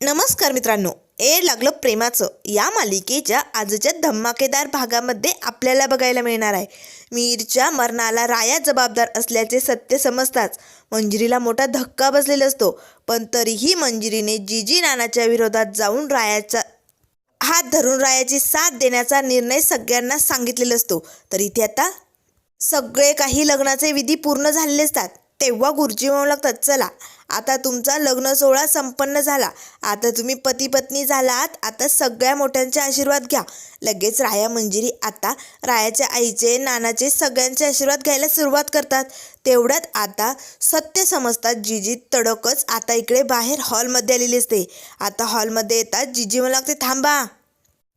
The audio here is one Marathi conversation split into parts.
नमस्कार मित्रांनो ए लागलं प्रेमाचं. या मालिकेच्या आजच्या धमाकेदार भागामध्ये आपल्याला बघायला मिळणार आहे. मीरच्या मरणाला राया जबाबदार असल्याचे सत्य समजताच मंजिरीला मोठा धक्का बसलेला असतो. पण तरीही मंजिरीने जीजी नानाच्या विरोधात जाऊन रायाचा हात धरून रायाची साथ देण्याचा निर्णय सगळ्यांना सांगितलेला असतो. तर इथे आता सगळे काही लग्नाचे विधी पूर्ण झालेले असतात. तेव्हा गुरुजी म्हणू लागतात चला आता तुमचा लग्न सोहळा संपन्न झाला. आता तुम्ही पती पत्नी झालात. आता सगळ्या मोठ्यांचे आशीर्वाद घ्या. लगेच राया मंजिरी आता रायाच्या आईचे नानाचे सगळ्यांचे आशीर्वाद घ्यायला सुरुवात करतात. तेवढ्यात आता सत्य समजतात. जिजी तडकच आता इकडे बाहेर हॉलमध्ये आलेली असते. आता हॉलमध्ये येतात. जिजी मला लागते थांबा.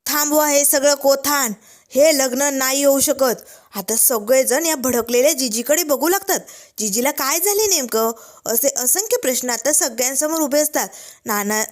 थांबवा हे सगळं कोथान हे लग्न नाही होऊ शकत. आता सगळेजण या भडकलेल्या जिजीकडे बघू लागतात. जिजीला काय झाले नेमकं? असे असंख्य प्रश्न आता सगळ्यांसमोर उभे असतात. नाना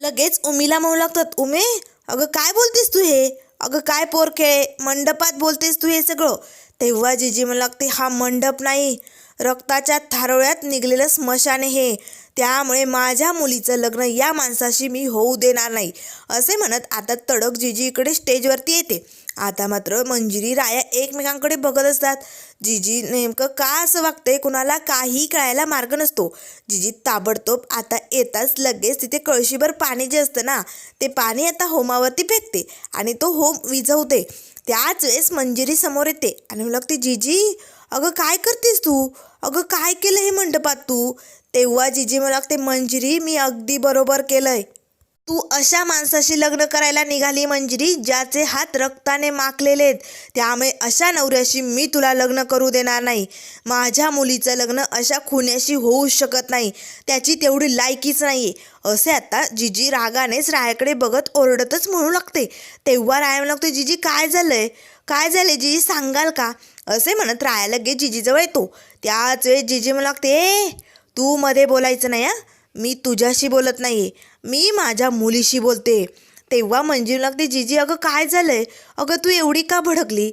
लगेच उमीला म्हणू लागतात उमे अगं काय बोलतेस तू हे? अगं काय पोरखे मंडपात बोलतेस तू हे सगळं? तेव्हा जिजी मला लागते हा मंडप नाही. रक्ताच्या थारोळ्यात निघलेलं स्मशान हे त्यामुळे माझ्या मुलीचं लग्न या माणसाशी मी होऊ देणार नाही. असे म्हणत आता तडक जिजी इकडे स्टेजवरती येते. आता मात्र मंजिरी राया एकमेकांकडे बघत असतात. जिजी नेमकं का असं वागते कुणाला काही कळायला मार्ग नसतो. जिजी ताबडतोब आता येताच लगेच तिथे कळशीभर पाणी जे असतं ना ते पाणी आता होमावरती फेकते आणि तो होम विझवते. त्याच वेळेस मंजिरी समोर येते आणि मग ती जिजी अगं काय करतेस तू? अगं काय केलं हे मंडपात तू? तेव्हा जिजी मला लागते मंजिरी मी अगदी बरोबर केलंय. तू अशा माणसाशी लग्न करायला निघाली मंजिरी ज्याचे हात रक्ताने माखलेले आहेत त्यामुळे अशा नवऱ्याशी मी तुला लग्न करू देणार नाही. माझ्या मुलीचं लग्न अशा खुन्याशी होऊ शकत नाही. त्याची तेवढी लायकीच नाही आहे असे आता जिजी रागानेच रायाकडे बघत ओरडतच म्हणू लागते. तेव्हा राया म्हणू लागते जिजी काय झालंय? काय झाले जिजी सांगाल का? असे म्हणत राया लगे जिजीजवळ येतो. त्याच वेळेस जिजी म्हणू लागते ए तू मध्ये बोलायचं नाही हां? मी तुझ्याशी बोलत नाही आहे मी माझ्या मुलीशी बोलते. तेव्हा मंजिरी लागते जिजी अगं काय झालंय? अगं तू एवढी का भडकली?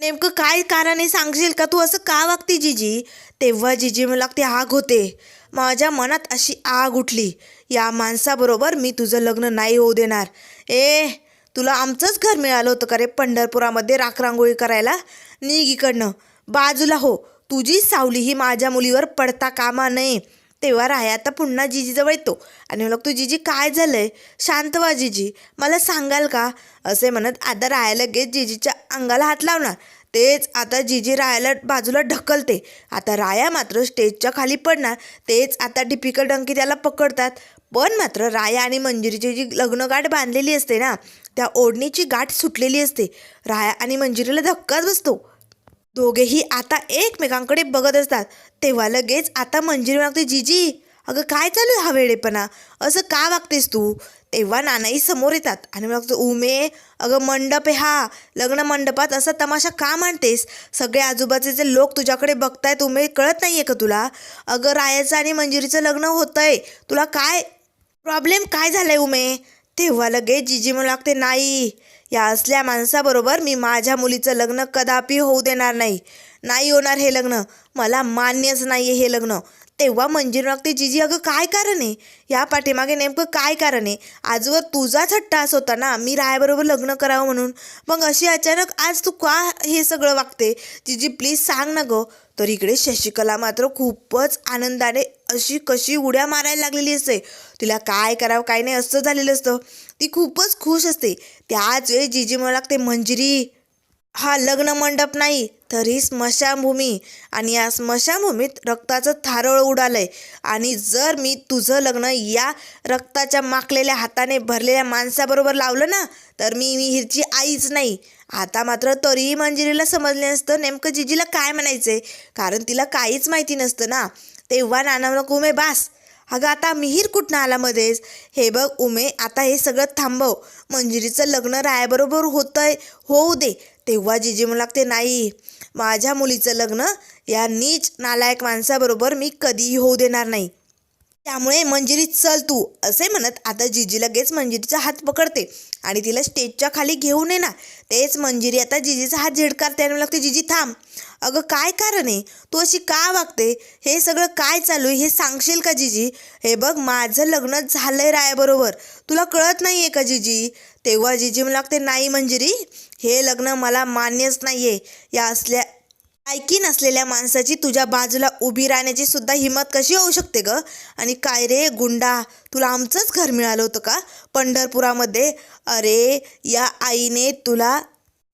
नेमकं काय कारण आहे सांगशील का? तू असं का वागते जिजी? तेव्हा जिजी मला लागते आग होते. माझ्या मनात अशी आग उठली. या माणसाबरोबर मी तुझं लग्न नाही होऊ देणार. ए तुला आमचंच घर मिळालं होतं का रे पंढरपुरामध्ये राखरांगोळी करायला? निघ इकडनं. बाजूला हो. तुझी सावली ही माझ्या मुलीवर पडता कामा नये. तेव्हा राया आता पुन्हा जिजीजवळ येतो. आणि मग तू जिजी काय झालंय? शांत व्हा जिजी. मला सांगाल का? असे म्हणत आता राया लगेच जिजीच्या अंगाला हात लावणार. तेच आता जिजी रायाला बाजूला ढकलते. आता राया मात्र स्टेजच्या खाली पडणार. तेच आता टिपिकल डंकी त्याला पकडतात. पण मात्र राया आणि मंजिरीची जी लग्नगाठ बांधलेली असते ना त्या ओढणीची गाठ सुटलेली असते. राया आणि मंजिरीला धक्काच बसतो. दोघेही आता एकमेकांकडे बघत असतात. तेव्हा लगेच आता मंजिरी लागते जिजी अगं काय चालू आहे हा वेळेपणा असं का वागतेस तू? तेव्हा नानाही समोर येतात आणि मग उमे अगं मंडप आहे हा. लग्न मंडपात असा तमाशा का मांडतेस? सगळे आजूबाजूचे जे लोक तुझ्याकडे बघतायत उमे कळत नाही आहे का तुला? अगं रायाचं आणि मंजिरीचं लग्न होतंय. तुला काय प्रॉब्लेम काय झालाय उमे? तेव्हा लगेच जिजी म्हणू लागते नाही या असल्या माणसाबरोबर मी माझ्या मुलीचं लग्न कदापि होऊ देणार नाही. नाही होणार हे लग्न. मला मान्यच नाही आहे हे लग्न. तेव्हा मंजिरी मागते जिजी अगं काय कारण आहे? या पाठीमागे नेमकं काय कारण आहे? आजवर तुझाच हट्टास होता ना मी रायाबरोबर लग्न करावं म्हणून. मग अशी अचानक आज तू का हे सगळं वागते? जिजी प्लीज सांग ना गं. तर इकडे शशिकला मात्र खूपच आनंदाने अशी कशी उड्या मारायला लागलेली असते. तिला काय करावं काय नाही असं झालेलं असतं. ती खूपच खुश असते. त्याच वेळी जिजी मला लागते मंजिरी हा लग्न मंडप नाही. तर ही स्मशानभूमी आणि या स्मशानभूमीत रक्ताचं थारोळ उडालंय. आणि जर मी तुझं लग्न या रक्ताच्या माकलेल्या हाताने भरलेल्या माणसाबरोबर लावलं ना तर मी मी हिरची आईच नाही. आता मात्र तरीही मंजिरीला समजले नसतं नेमकं जिजीला काय म्हणायचंय. कारण तिला काहीच माहिती नसतं ना. तेव्हा नाना उमे बास. अगं आता मिहीर कुठनं आला मध्येच? हे बघ उमे आता हे सगळं थांबव. मंजिरीचं लग्न रायाबरोबर होतंय होऊ दे. तेव्हा जिजी म्हणू लागते नाही. माझ्या मुलीचं लग्न या नीच नालायक माणसाबरोबर मी कधीही होऊ देणार नाही. त्यामुळे मंजिरी चल तू असे म्हणत आता जिजी लगेच मंजिरीचा हात पकडते आणि तिला स्टेजच्या खाली घेऊन ये ना. तेच मंजिरी आता जिजीचा हात झिडकारते आणि लागते जिजी थांब. अगं काय कारण आहे? तू अशी का वागते? हे सगळं काय चालू आहे? हे सांगशील का जिजी? हे बघ माझं लग्न झालं आहे रायाबरोबर. तुला कळत नाही आहे का जिजी? तेव्हा जिजी लागते. नाही मंजिरी हे लग्न मला मान्यच नाही आहे या असल्या ऐकी नसलेल्या माणसाची तुझ्या बाजूला उभी राहण्याची सुद्धा हिंमत कशी होऊ शकते ग? आणि काय रे गुंडा तुला आमचंच घर मिळालं होतं का? पंढरपुरामध्ये? अरे या आईने तुला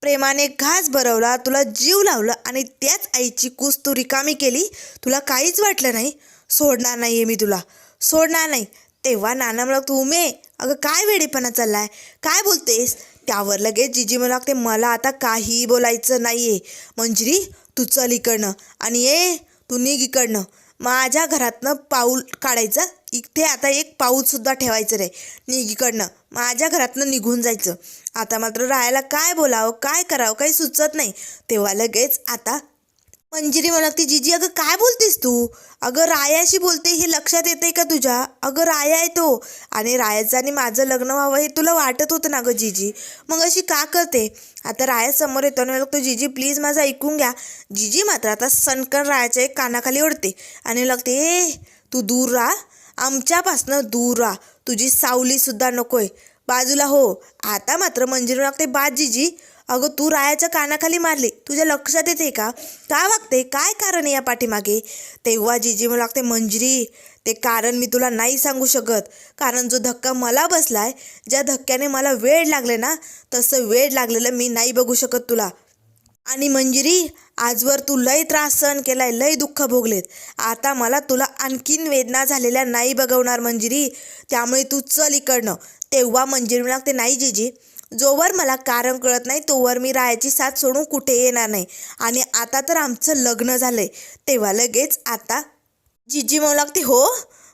प्रेमाने घास भरवला तुला जीव लावला आणि त्याच आईची कुस तू रिकामी केली. तुला काहीच वाटलं नाही? सोडणार नाही आहे मी तुला. सोडणार नाही. तेव्हा नाना मला तू उमे अगं काय वेडेपणा चाललाय? काय बोलतेस? त्यावर लगेच जिजी मला लागते मला आता काही बोलायचं नाही आहे मंजिरी तू चल इकडनं आणि ये तू निघ इकडनं. माझ्या घरातनं पाऊल काढायचं. इथे आता एक पाऊलसुद्धा ठेवायचं रे निघ इकडनं. माझ्या घरातनं निघून जायचं. आता मात्र राहायला काय बोलावं काय करावं काही सुचत नाही. तेव्हा लगेच आता मंजिरी म्हणा लागते जिजी अगं काय बोलतेस तू? अगं रायाशी बोलते हे लक्षात येते का तुझ्या? अगं राया आहे तो. आणि रायाचं आणि माझं लग्न व्हावं हे तुला वाटत होतं ना गं जिजी? मग अशी का करते? आता राया समोर येतो आणि लागतो जिजी प्लीज माझं ऐकून घ्या. जिजी मात्र आता सणकण रायाच्या एक कानाखाली ओढते. आणि लागते ए तू दूर राहा. आमच्यापासनं दूर राहा. तुझी सावलीसुद्धा नकोय. बाजूला हो. आता मात्र मंजिरी लागते बाद जिजी. अगं तू रायाच्या कानाखाली मारली. तुझ्या लक्षात येते का? का वागते? काय कारण आहे या पाठीमागे? तेव्हा जिजी मला लागते मंजिरी ते कारण मी तुला नाही सांगू शकत. कारण जो धक्का मला बसलाय ज्या धक्क्याने मला वेळ लागले ना तसं वेळ लागलेलं मी नाही बघू शकत तुला. आणि मंजिरी आजवर तू लय त्रास सहन केलाय लय दुःख भोगलेत. आता मला तुला आणखीन वेदना झालेल्या नाही बघवणार मंजिरी. त्यामुळे तू चल इकडनं. तेव्हा मंजिरी लागते नाही जिजी जोवर मला कारण कळत नाही तोवर मी रायाची साथ सोडून कुठे येणार नाही. आणि आता तर आमचं लग्न झालंय. तेव्हा लगेच आता जिजी म्हणू लागते हो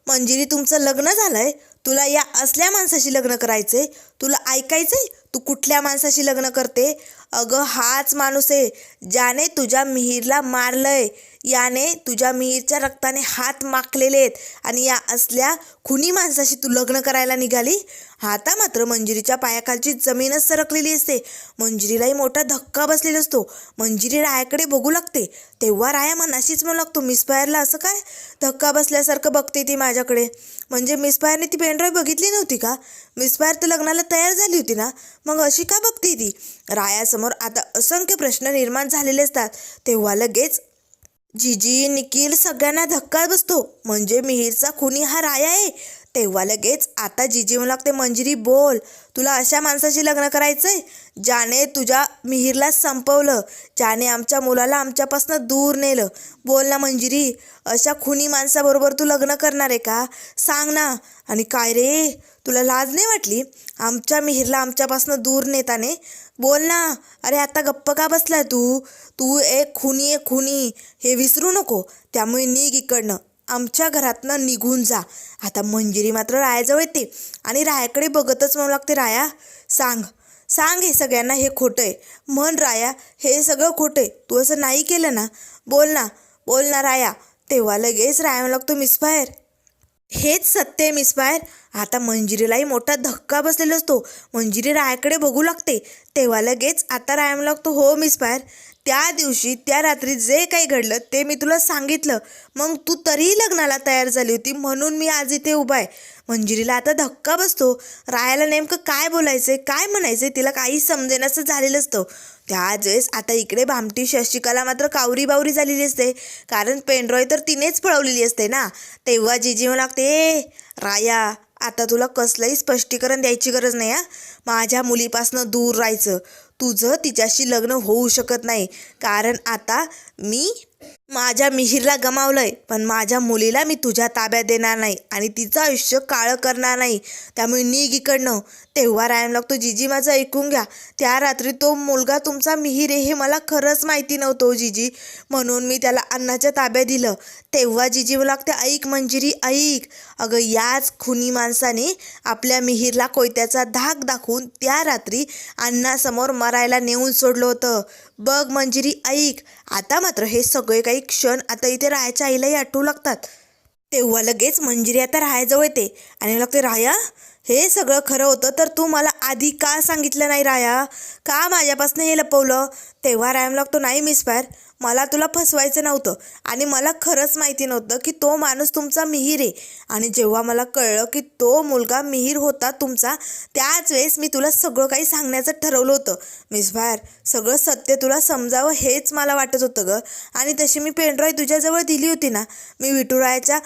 मंजिरी तुमचं लग्न झालंय? तुला या असल्या माणसाशी लग्न करायचंय? तुला ऐकायचंय? तू कुठल्या माणसाशी लग्न करते? अगं हाच माणूस आहे ज्याने तुझ्या मिहीरला मारलंय. याने तुझ्या मिहीरच्या रक्ताने हात माखलेले आहेत आणि या असल्या खुनी माणसाशी तू लग्न करायला निघाली? आता मात्र मंजिरीच्या पायाखालची जमीनच सरकलेली असते. मंजिरीलाही मोठा धक्का बसलेला असतो. मंजिरी रायाकडे बघू लागते. तेव्हा राया मनाशीच म्हणू लागतो मिसफायरला असं काय? धक्का बसल्यासारखं बघते ती माझ्याकडे. म्हणजे मिसफायरने ती पेनड्राईव्ह बघितली नव्हती का? मिसफायर तर लग्नाला तयार झाली होती ना? मग अशी का बघते ती? रायासमोर आता असंख्य प्रश्न निर्माण झालेले असतात. तेव्हा लगेच जिजी निखिल सगळ्यांना धक्का बसतो. म्हणजे मिहीरचा खुनी हा राया आहे. तेव्हा लगेच आता जिजी मला लागते मंजिरी बोल. तुला अशा माणसाशी लग्न करायचं आहे ज्याने तुझ्या मिहीरला संपवलं ज्याने आमच्या मुलाला आमच्यापासून दूर नेलं. बोल ना मंजिरी अशा खुनी माणसाबरोबर तू लग्न करणार आहे का? सांग ना. आणि काय रे? तुला लाज नाही वाटली? आमच्या मिहीरला आमच्यापासून दूर नेताने? बोल ना. अरे आता गप्प का बसलाय तू? तू एक खुनी एक खुनी. हे विसरू नको. त्यामुळे निघ इकडनं. आमच्या घरातनं निघून जा. आता मंजिरी मात्र रायाजवळ येते. आणि रायाकडे बघतच म्हणू लागते राया सांग. सांग हे सगळ्यांना हे खोटं आहे. म्हण राया हे सगळं खोटं आहे. तू असं नाही केलं ना? बोल ना. बोल ना राया. तेव्हा लगेच राया म्हणू लागतो मिसफायर हेच सत्य आहे मिसफायर आता मंजिरीलाही मोठा धक्का बसलेला असतो. मंजिरी रायाकडे बघू लागते. तेव्हा लगेच आता राया म्हणू लागतो हो मिसफायर त्या दिवशी त्या रात्री जे काही घडलं ते मी तुला सांगितलं. मग तू तरीही लग्नाला तयार झाली होती म्हणून मी आज इथे उभा आहे. मंजिरीला आता धक्का बसतो. रायाला नेमकं काय बोलायचंय काय म्हणायचंय तिला काही समजेनासं झालेलं असतं त्याच वेळेस आता इकडे भामटी शशिकाला मात्र कावरी बावरी झालेली असते. कारण पेनड्रॉय तर तिनेच पळवलेली असते ना. तेव्हा जिजी मला लागते "ए, राया आता तुला कसलंही स्पष्टीकरण द्यायची गरज नाही हा. माझ्या मुलीपासनं दूर राहायचं. तुझं तिच्याशी लग्न होऊ शकत नाही. कारण आता मी माझ्या मिहीरला गमावलंय पण माझ्या मुलीला मी तुझ्या ताब्यात देणार नाही आणि तिचं आयुष्य काळं करणार नाही. त्यामुळे निघ इकडनं. तेव्हा रायम लागतो जिजी माझं ऐकून घ्या. त्या रात्री तो मुलगा तुमचा मिहीर आहे हे मला खरंच माहिती नव्हतं हो जिजी. म्हणून मी त्याला अन्नाच्या ताब्यात दिलं. तेव्हा जिजी मला लागते ऐक मंजिरी ऐक. अगं याच खुनी माणसाने आपल्या मिहीरला कोयत्याचा धाक दाखवून त्या रात्री अण्णासमोर मरायला नेऊन सोडलं होतं. बघ मंजिरी ऐक. आता मात्र हे सगळे काही क्षण आता इथे रायाच्या आईलाही आठवू लागतात. तेव्हा लगेच मंजिरी आता रायाजवळ येते. आणि लागते राया हे सगळं खरं होतं तर तू मला आधी का सांगितलं नाही राया? का माझ्यापासून हे लपवलं? तेव्हा रायम लागतो नाही मिस फायर मला तुला फसवायचं नव्हतं आणि मला खरंच माहिती नव्हतं की तो माणूस तुमचा मिहीर आहे. आणि जेव्हा मला कळलं की तो मुलगा मिहीर होता तुमचा त्याच वेळेस मी तुला सगळं काही सांगण्याचं ठरवलं होतं. मिस फायर सगळं सत्य तुला समजावं हेच मला वाटत होतं गं. आणि तशी मी पेनड्रॉय तुझ्याजवळ दिली होती ना. मी विठुरायाच्या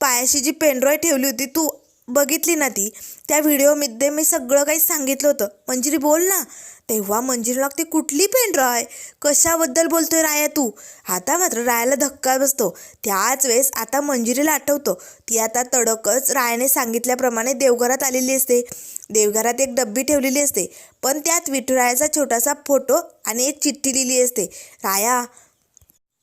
पायाशी जी पेनड्रॉय ठेवली होती तू बघितली ना ती त्या व्हिडिओमध्ये मी सगळं काही सांगितलं होतं. मंजिरी बोल ना. तेव्हा मंजिरी लागते कुठली पेन पेनड्रॉय कशाबद्दल बोलतोय राया तू? आता मात्र रायाला धक्का बसतो. त्याच वेळेस आता मंजिरीला आठवतो ती आता तडकच रायाने सांगितल्याप्रमाणे देवघरात आलेली असते. देवघरात एक डब्बी ठेवलेली असते. पण त्यात विठुरायाचा छोटासा फोटो आणि एक चिठ्ठी लिहिली असते. राया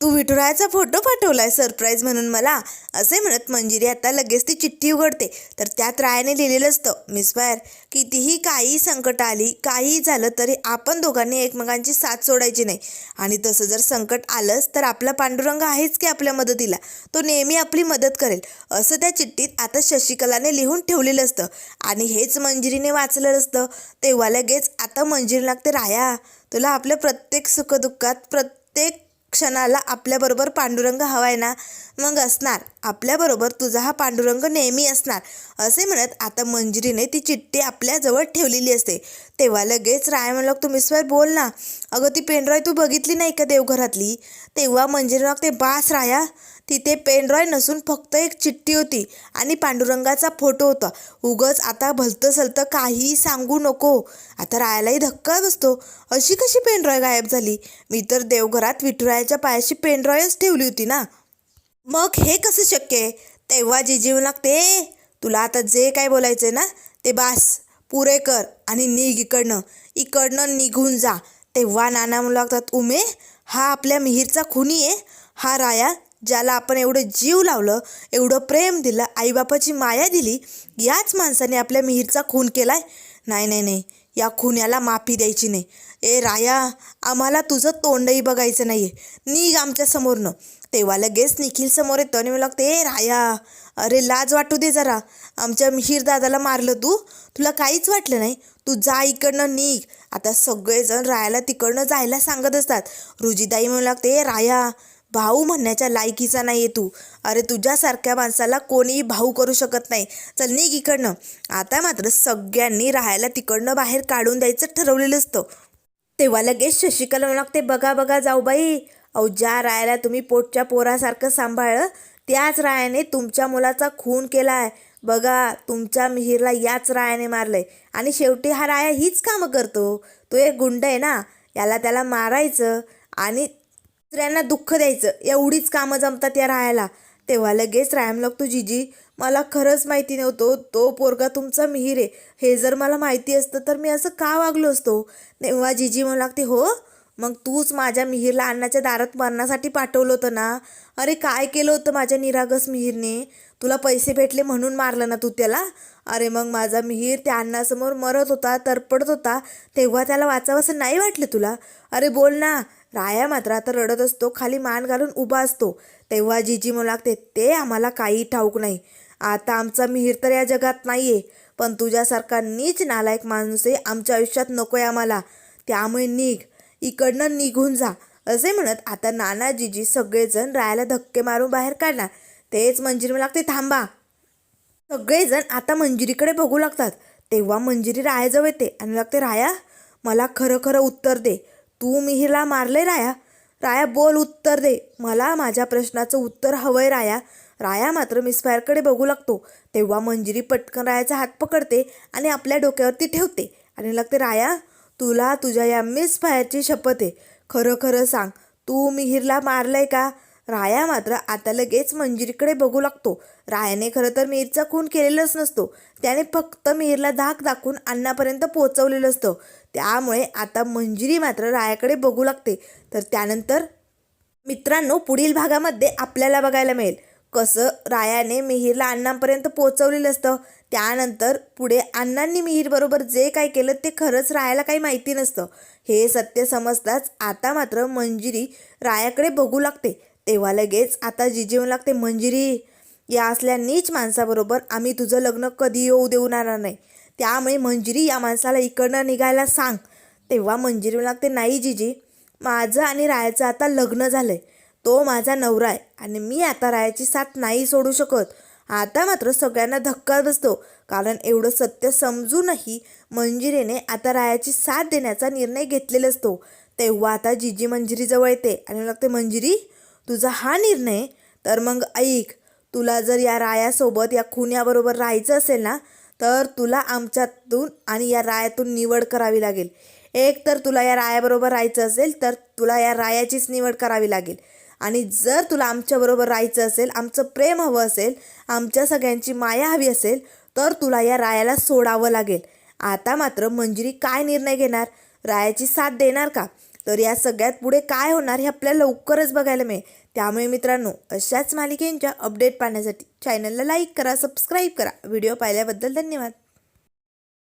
तू विठुरायाचा फोटो पाठवलाय सरप्राईज म्हणून मला. असे म्हणत मंजिरी आता लगेच ती चिठ्ठी उघडते. तर त्यात रायाने लिहिलेलं असतं मिस बायर कितीही काही संकट आली काही झालं तरी आपण दोघांनी एकमेकांची साथ सोडायची नाही. आणि तसं जर संकट आलंच तर आपला पांडुरंग आहेच की आपल्या मदतीला. तो नेहमी आपली मदत करेल. असं त्या चिठ्ठीत आता शशिकलाने लिहून ठेवलेलं असतं. आणि हेच मंजिरीने वाचलेलं असतं. तेव्हा लगेच आता मंजिरी लागते राया तुला आपल्या प्रत्येक सुखदुःखात प्रत्येक क्षणाला आपल्याबरोबर पांडुरंग हवाय ना? मग असणार. आपल्याबरोबर तुझा हा पांडुरंग नेहमी असणार. असे म्हणत आता मंजिरीने ती चिठ्ठी आपल्याजवळ ठेवलेली असते. तेव्हा लगेच राय म्हणलं तुम्ही स्वर बोल ना. अगं ती पेनड्रॉय तू बघितली नाही का देवघरातली? तेव्हा मंजिरी ते बास राया. तिथे पेनड्रॉय नसून फक्त एक चिठ्ठी होती आणि पांडुरंगाचा फोटो होता. उगच आता भलतं सलतं काहीही सांगू नको. आता रायालाही धक्का बसतो. अशी कशी पेनड्रॉय गायब झाली? मी तर देवघरात विठुरायाच्या पायाशी पेनड्रॉयच ठेवली होती ना. मग हे कसं शक्य आहे? तेव्हा जिजीव लागते. तुला आता जे काय बोलायचं ना ते बास. पुरे कर आणि निघ इकडनं. इकडनं निघून जा. तेव्हा नाना म्हणू लागतात उमे हा आपल्या मिहीरचा खुनी आहे. हा राया ज्याला आपण एवढं जीव लावलं एवढं प्रेम दिलं आईबापाची माया दिली याच माणसाने आपल्या मिहीरचा खून केलाय? नाही नाही नाही. या खुन्याला माफी द्यायची नाही. ए राया आम्हाला तुझं तोंडही बघायचं नाही आहे निघ आमच्या समोरनं. तेव्हा लगेच निखिल समोर येतो आणि मला लागतं ए राया अरे लाज वाटू दे जरा. आमच्या मिहीर दादाला मारलं तू? तुला काहीच वाटलं नाही? तू जा इकडनं निघ. आता सगळेजण रायाला तिकडनं जायला सांगत असतात. रुजीदाई म्हणू लागते ए राया भाऊ म्हणण्याच्या लायकीचा नाही आहे तू. अरे तुझ्यासारख्या माणसाला कोणीही भाऊ करू शकत नाही. चल निघ इकडनं. आता मात्र सगळ्यांनी राहायला तिकडनं बाहेर काढून द्यायचं ठरवलेलं असतं. तेव्हा लगेच शशिकला म्हणू लागते बघा बघा जाऊ बाई. अहो ज्या रायाला तुम्ही पोटच्या पोरासारखं सांभाळलं त्याच रायाने तुमच्या मुलाचा खून केला आहे बघा तुमच्या मिहीरला याच रायाने मारलंय. आणि शेवटी हा राया हीच कामं करतो. तो एक गुंड आहे ना याला त्याला मारायचं आणि दुसऱ्यांना दुःख द्यायचं एवढीच कामं जमतात या राहायला. तेव्हा लगेच रायम लागतो जिजी मला खरंच माहिती नव्हतो तो पोरगा तुमचा मिहीर आहे. हे जर मला माहिती असतं तर मी असं का वागलो असतो? तेव्हा जिजी म्हणू लागते हो मग तूच माझ्या मिहीरला अण्णाच्या दारात मरण्यासाठी पाठवलं होतं ना? अरे काय केलं होतं माझ्या निरागस मिहीरने? तुला पैसे भेटले म्हणून मारलं ना तू त्याला? अरे मग माझा मिहीर त्या अण्णासमोर मरत होता तरपडत होता तेव्हा त्याला वाचावं असं नाही वाटलं तुला? अरे बोल ना. राया मात्र आता रडत असतो खाली मान घालून उभा असतो. तेव्हा जिजी म्हणू लागते ते आम्हाला काही ठाऊक नाही. आता आमचा मिहीर तर या जगात नाही आहे पण तुझ्यासारखा नीच नालायक माणूस आहे आमच्या आयुष्यात नको आहे आम्हाला. त्यामुळे निघ. इकडनं निघून जा. असे म्हणत आता नाना जिजी सगळेजण रायाला धक्के मारून बाहेर काढणार. तेच मंजिरी मला लागते थांबा. सगळेजण आता मंजिरीकडे बघू लागतात. तेव्हा मंजिरी रायाजवळ येते आणि लागते राया मला खरं खरं उत्तर दे. तू मिहिरला मारले राया? राया बोल उत्तर दे. मला माझ्या प्रश्नाचं उत्तर हवंय राया. राया मात्र मिसफायरकडे बघू लागतो. तेव्हा मंजिरी पटकन रायाचा हात पकडते आणि आपल्या डोक्यावरती ठेवते. आणि लागते राया तुला तुझ्या या मिसफायरची शपथ आहे. खरं खरं सांग तू मिहिरला मारलंय का? राया मात्र आता लगेच मंजिरीकडे बघू लागतो. रायाने खरं तर मिहीरचा खून केलेलाच नसतो. त्याने फक्त मिहीरला धाक दाखवून अन्नापर्यंत पोचवलेलं असतं. त्यामुळे आता मंजिरी मात्र रायाकडे बघू लागते. तर त्यानंतर मित्रांनो पुढील भागामध्ये आपल्याला बघायला मिळेल. कसं रायाने मिहीरला अण्णांपर्यंत पोचवलेलं असतं. त्यानंतर पुढे अण्णांनी मिहीरबरोबर जे काय केलं ते खरंच रायाला काही माहिती नसतं. हे सत्य समजताच आता मात्र मंजिरी रायाकडे बघू लागते. तेव्हा लगेच आता जिजीवून लागते मंजिरी या असल्या नीच माणसाबरोबर आम्ही तुझं लग्न कधी येऊ देणार नाही. त्यामुळे मंजिरी या माणसाला इकडनं निघायला सांग. तेव्हा मंजिरी लागते नाही जिजी माझं आणि रायाचं आता लग्न झालं आहे तो माझा नवरा आहे आणि मी आता रायाची साथ नाही सोडू शकत. आता मात्र सगळ्यांना धक्का बसतो. कारण एवढं सत्य समजूनही मंजिरीने आता रायाची साथ देण्याचा निर्णय घेतलेला असतो तेव्हा आता जिजी मंजिरीजवळ येते आणि लागते मंजिरी तुझा हा निर्णय? तर मग ऐक तुला जर या रायासोबत या खुन्याबरोबर राहायचं असेल ना तर तुला आमच्यातून आणि या रायातून निवड करावी लागेल. एक तर तुला या रायाबरोबर राहायचं असेल तर तुला या रायाचीच निवड करावी लागेल. आणि जर तुला आमच्याबरोबर राहायचं असेल आमचं प्रेम हवं असेल आमच्या सगळ्यांची माया हवी असेल तर तुला या रायाला सोडावं लागेल. आता मात्र मंजिरी काय निर्णय घेणार? रायाची साथ देणार का? तर या सगळ्यात पुढे काय होणार हे आपल्याला लवकरच बघायला मिळेल. त्यामुळे मित्रांनो अशाच मालिकेंच्या अपडेट पाहण्यासाठी चॅनलला लाईक करा सबस्क्राईब करा. व्हिडिओ पाहिल्याबद्दल धन्यवाद.